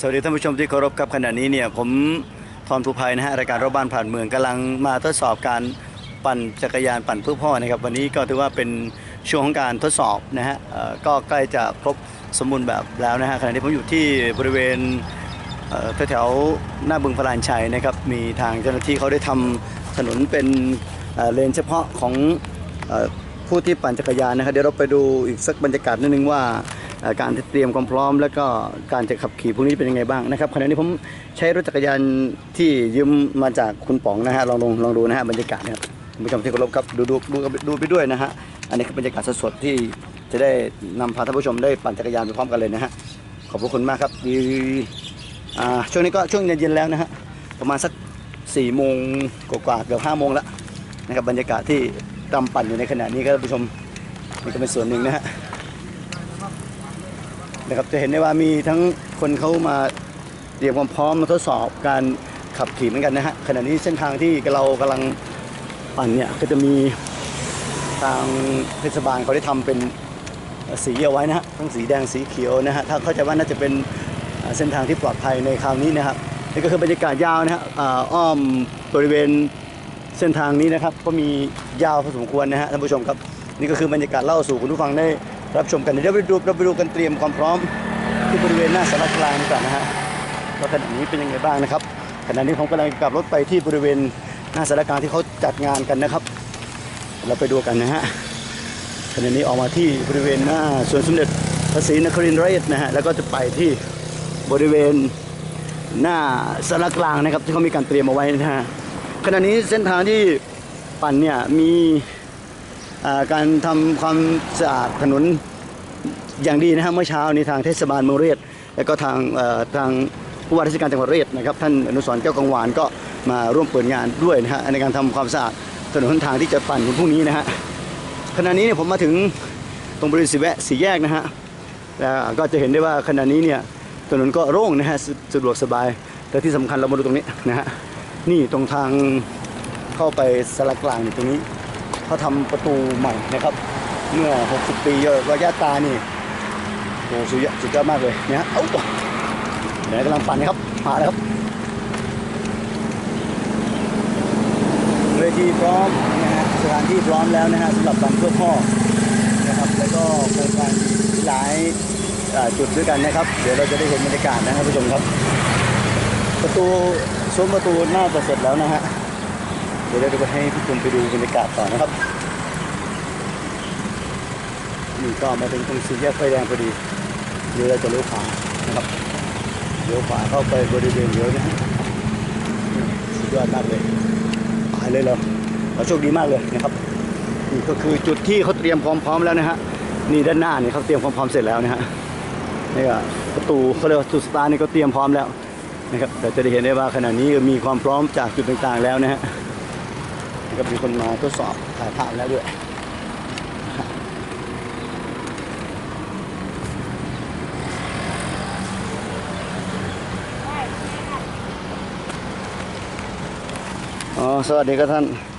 สวัสดีท่านผู้ชมที่เคารพครับขณะนี้เนี่ยผมทอนภูภัยนะฮะรายการรอบบ้านผ่านเมืองกำลังมาทดสอบการปั่นจักรยานปั่นเพื่อพ่อนะครับ วันนี้ก็ถือว่าเป็นช่วงของการทดสอบนะฮะก็ใกล้จะครบสมบูรณ์แบบแล้วนะฮะขณะนี้ผมอยู่ที่บริเวณแถวๆหน้าบึงพลานชัยนะครับมีทางเจ้าหน้าที่เขาได้ทำถนนเป็นเเลนเฉพาะของอผู้ที่ปั่นจักรยานนะครับเดี๋ยวเราไปดูอีกสักบรรยากาศนิดนึงว่า การเตรียมความพร้อม แล้วก็การจะขับขี่พวกนี้เป็นยังไงบ้างนะครับขณะนี้ผมใช้รถจักรยานที่ยืมมาจากคุณป๋องนะฮะลองลองลองดูนะฮะบรรยากาศนะครับคุณผู้ชมที่เคารพครับดูดูดูดูไปด้วยนะฮะอันนี้คือบรรยากาศสดๆที่จะได้นำพาท่านผู้ชมได้ปั่นจักรยานไปพร้อมกันเลยนะฮะขอบพระคุณมากครับดีอ่าช่วงนี้ก็ช่วงเย็นๆแล้วนะฮะประมาณสัก4โมงกว่าเกือบ5โมงแล้วนะครับบรรยากาศที่ตำปั่นอยู่ในขณะนี้ครับท่านผู้ชมนี่ก็เป็นส่วนหนึ่งนะฮะ นะครับจะเห็นได้ว่ามีทั้งคนเขามาเตรียมความพร้อมมาทดสอบการขับขี่เหมือนกันนะฮะขณะนี้เส้นทางที่เรากำลังปั่นเนี่ยก็จะมีทางเทศบาลเขาได้ทำเป็นสีเอาไว้นะฮะทั้งสีแดงสีเขียวนะฮะถ้าเข้าใจว่าน่าจะเป็นเส้นทางที่ปลอดภัยในคราวนี้นะครับนี่ก็คือบรรยากาศยาวนะฮะอ้อมบริเวณเส้นทางนี้นะครับ ก็มียาวพอสมควรนะฮะท่านผู้ชมครับ นี่ก็คือบรรยากาศเล่าสู่คุณผู้ฟังได้ รับชมกันเดี๋ยวไปดูเราไปดูกันเตรียมความพร้อมที่บริเวณหน้าสารกลางก่อนนะฮะว่าขณะนี้เป็นยังไงบ้างนะครับขณะนี้ผมกำลังกลับรถไปที่บริเวณหน้าสารกลางที่เขาจัดงานกันนะครับ เราไปดูกันนะฮะขณะนี้ออกมาที่บริเวณหน้าสวนสมเด็จพระศรีนครินทร์ราชนะฮะแล้วก็จะไปที่บริเวณหน้าสารกลางนะครับที่เขามีการเตรียมเอาไว้นะฮะขณะนี้เส้นทางที่ปั่นเนี่ยมี การทำความสะอาดถนนอย่างดีนะครับเมื่อเช้านี้ทางเทศบาลเมืองเรียดแล้วก็ทางทางผู้ว่าราชการจังหวัดเรียดนะครับท่านอนุสรแก้วกังวานก็มาร่วมเปิดงานด้วยนะฮะในการทำความสะอาดถนนทางที่จะปั่นวันพรุ่งนี้นะฮะขณะนี้เนี่ยผมมาถึงตรงบริเวณสี่แวะสีแยกนะฮะแล้วก็จะเห็นได้ว่าขณะนี้เนี่ยถนนก็โล่งนะฮะสะดวกสบายแต่ที่สำคัญเรามาดูตรงนี้นะฮะนี่ตรงทางเข้าไปสารกลางตรงนี้ เขาทำประตูใหม่นะครับ เมื่อ 60 ปีระยะตานี่โอ้สุดยอดสุดยอดมากเลยนะฮะเอ้าเดี๋ยวกำลังปั่นนะครับมาแล้วครับเวทีพร้อมนะฮะสถานที่พร้อมแล้วนะฮะสำหรับปั่นเพื่อพ่อนะครับ แล้วก็โครงการหลายจุดด้วยกันนะครับ เดี๋ยวเราจะได้เห็นบรรยากาศนะครับผู้ชมครับ ประตูซุ้มประตูน่าจะเสร็จแล้วนะฮะ เดี๋ยวเราจะไปให้ผู้ชมไปดูบรรยากาศต่อนะครับนี่ก็มาถึงตรงสี่แยกไฟแดงพอดีเดี๋ยวเราจะเลี้ยวขวานะครับเลี้ยวขวาเข้าไปบริเวณเลี้ยวนะฮะสุดยอดมากเลยไปเลยเราเราโชคดีมากเลยนะครับนี่ก็คือจุดที่เขาเตรียมความพร้อมแล้วนะฮะนี่ด้านหน้านี่เขาเตรียมความพร้อมเสร็จแล้วนะฮะนี่ก็ประตูเขาเรียกว่าจุดสตาร์ทนี่ก็เตรียมพร้อมแล้วนะครับเราจะได้เห็นได้ว่าขณะนี้มีความพร้อมจากจุดต่างๆแล้วนะฮะ ก็มีคนมาทดสอบถ่ายภาพแล้วด้วยอ๋อสวัสดีครับท่าน